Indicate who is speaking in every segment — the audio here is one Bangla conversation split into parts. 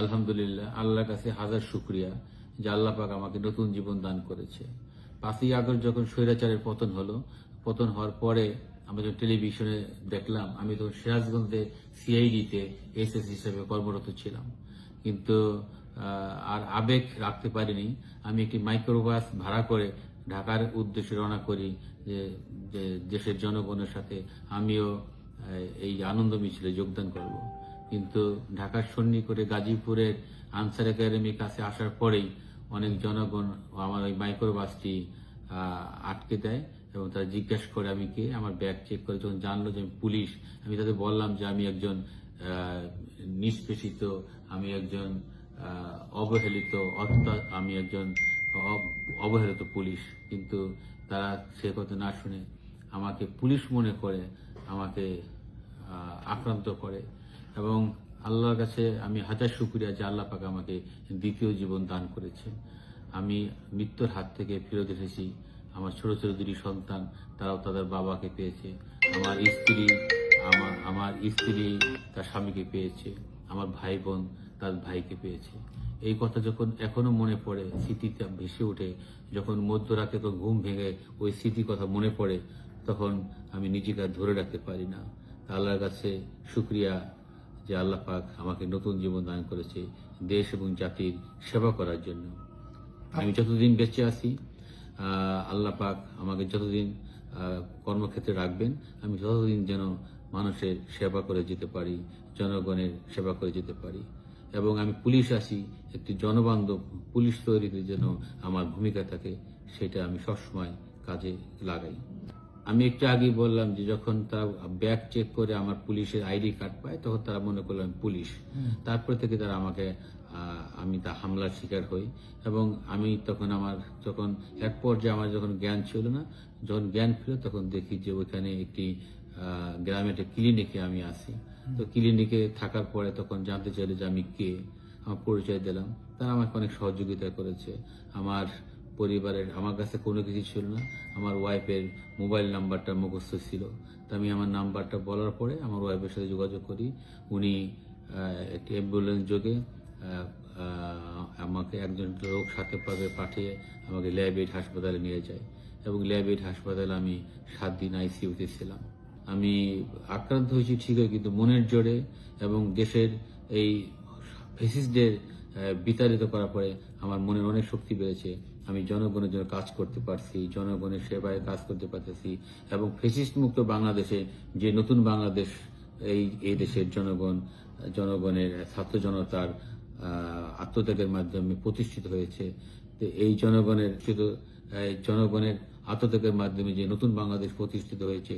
Speaker 1: আলহামদুলিল্লাহ, আল্লাহর কাছে হাজার শুক্রিয়া যে আল্লাহ পাক আমাকে নতুন জীবন দান করেছে। পাঁচই আগস্ট যখন স্বৈরাচারের পতন হলো, পতন হওয়ার পরে আমরা যখন টেলিভিশনে দেখলাম, আমি তখন সিরাজগঞ্জে সিআইডিতে এসএস হিসেবে কর্মরত ছিলাম। কিন্তু আর আবেগ রাখতে পারিনি। আমি একটি মাইক্রোবাস ভাড়া করে ঢাকার উদ্দেশ্যে রওনা করি যে দেশের জনগণের সাথে আমিও এই আনন্দ মিছিলে যোগদান করব। কিন্তু ঢাকার সন্নি করে গাজীপুরের আনসার একাডেমির কাছে আসার পরেই অনেক জনগণ আমার ওই মাইক্রোবাসটি আটকে দেয় এবং তারা জিজ্ঞেস করে, আমি কে আমার ব্যাগ চেক করে? যখন জানলো যে আমি পুলিশ। আমি তাদের বললাম যে আমি একজন নিষ্পেষিত, আমি একজন অবহেলিত আমি একজন অব- অবহেলিত পুলিশ। কিন্তু তারা সে কথা না শুনে আমাকে পুলিশ মনে করে, আমাকে আক্রান্ত করে। এবং আল্লাহর কাছে আমি হাজার শুক্রিয়া যে আল্লাহ পাক আমাকে দ্বিতীয় জীবন দান করেছে আমি মৃত্যুর হাত থেকে ফেরত এসেছি। আমার ছোট ছোট দুটি সন্তান, তারাও তাদের বাবাকে পেয়েছে। আমার স্ত্রী, আমার আমার স্ত্রী তার স্বামীকে পেয়েছে। আমার ভাই বোন তার ভাইকে পেয়েছে। এই কথা যখন এখনও মনে পড়ে স্মৃতিতে ভেসে ওঠে, যখন মধ্যরাতে তো ঘুম ভেঙে ওই স্মৃতির কথা মনে পড়ে, তখন আমি নিজেকে ধরে রাখতে পারি না। আল্লাহর কাছে শুক্রিয়া। যে আল্লাহ পাক আমাকে নতুন জীবন দান করেছে, দেশ এবং জাতির সেবা করার জন্য। আমি যতদিন বেঁচে আছি আল্লাহ পাক আমাকে যতদিন কর্মক্ষেত্রে রাখবেন, আমি ততদিন যেন মানুষের সেবা করে যেতে পারি, জনগণের সেবা করে যেতে পারি। এবং আমি পুলিশ আসি একটি জনবান্ধব পুলিশ তৈরিতে যেন আমার ভূমিকা থাকে, সেটা আমি সবসময় কাজে লাগাই। আমি একটু আগেই বললাম যে যখন তারা ব্যাগ চেক করে আমার পুলিশের আইডি কার্ড পায় তখন তারা মনে করল আমি পুলিশ। তারপর থেকে তারা আমাকে আমি তা হামলার শিকার হই এবং আমি তখন আমার যখন এক পর্যায়ে আমার যখন জ্ঞান ছিল না যখন জ্ঞান ফিরল তখন দেখি যে ওইখানে একটি গ্রামে একটা ক্লিনিকে আমি আসি তো ক্লিনিকে থাকার পরে তখন জানতে চাইলে যে আমি কে? আমার পরিচয় দিলাম। তারা আমাকে অনেক সহযোগিতা করেছে। আমার পরিবারের, আমার কাছে কোনো কিছু ছিল না। আমার ওয়াইফের মোবাইল নাম্বারটা মুখস্থ ছিল। তা আমি আমার নাম্বারটা বলার পরে আমার ওয়াইফের সাথে যোগাযোগ করি। উনি একটি অ্যাম্বুলেন্স যোগে আমাকে একজন লোক সাথে পাবে পাঠিয়ে আমাকে ল্যাবেড হাসপাতালে নিয়ে যায়। এবং ল্যাবেড হাসপাতালে আমি সাত দিন আইসিইউতে ছিলাম। আমি আক্রান্ত হয়েছি ঠিকই, কিন্তু মনের জোরে এবং দেশের এই ফেসিসদের বিতাড়িত করার পরে আমার মনের অনেক শক্তি বেড়েছে। আমি জনগণের জন্য কাজ করতে পারছি, জনগণের সেবায় কাজ করতে পারতেছি এবং ফেসিস্ট মুক্ত বাংলাদেশে যে নতুন বাংলাদেশ, এই এই দেশের জনগণ, জনগণের ছাত্র জনতার আত্মত্যাগের মাধ্যমে প্রতিষ্ঠিত হয়েছে। তো এই জনগণের শুধু জনগণের আত্মত্যাগের মাধ্যমে যে নতুন বাংলাদেশ প্রতিষ্ঠিত হয়েছে,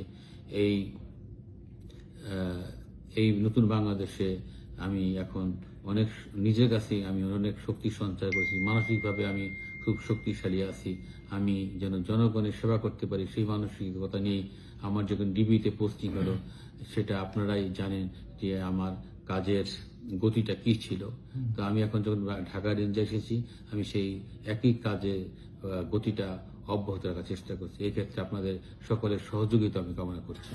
Speaker 1: এই এই নতুন বাংলাদেশে আমি এখন অনেক, নিজের কাছে আমি অনেক শক্তি সঞ্চয় করেছি। মানসিকভাবে আমি খুব শক্তিশালী আছি। আমি যেন জনগণের সেবা করতে পারি সেই মানসিকতা নিয়ে আমার যখন ডিবিতে পোস্টিং হলো, সেটা আপনারাই জানেন যে আমার কাজের গতিটা কি ছিল। তো আমি এখন যখন ঢাকা রেঞ্জে এসেছি, আমি সেই একই কাজে গতিটা অব্যাহত রাখার চেষ্টা করছি। এই ক্ষেত্রে আপনাদের সকলের সহযোগিতা আমি কামনা করছি।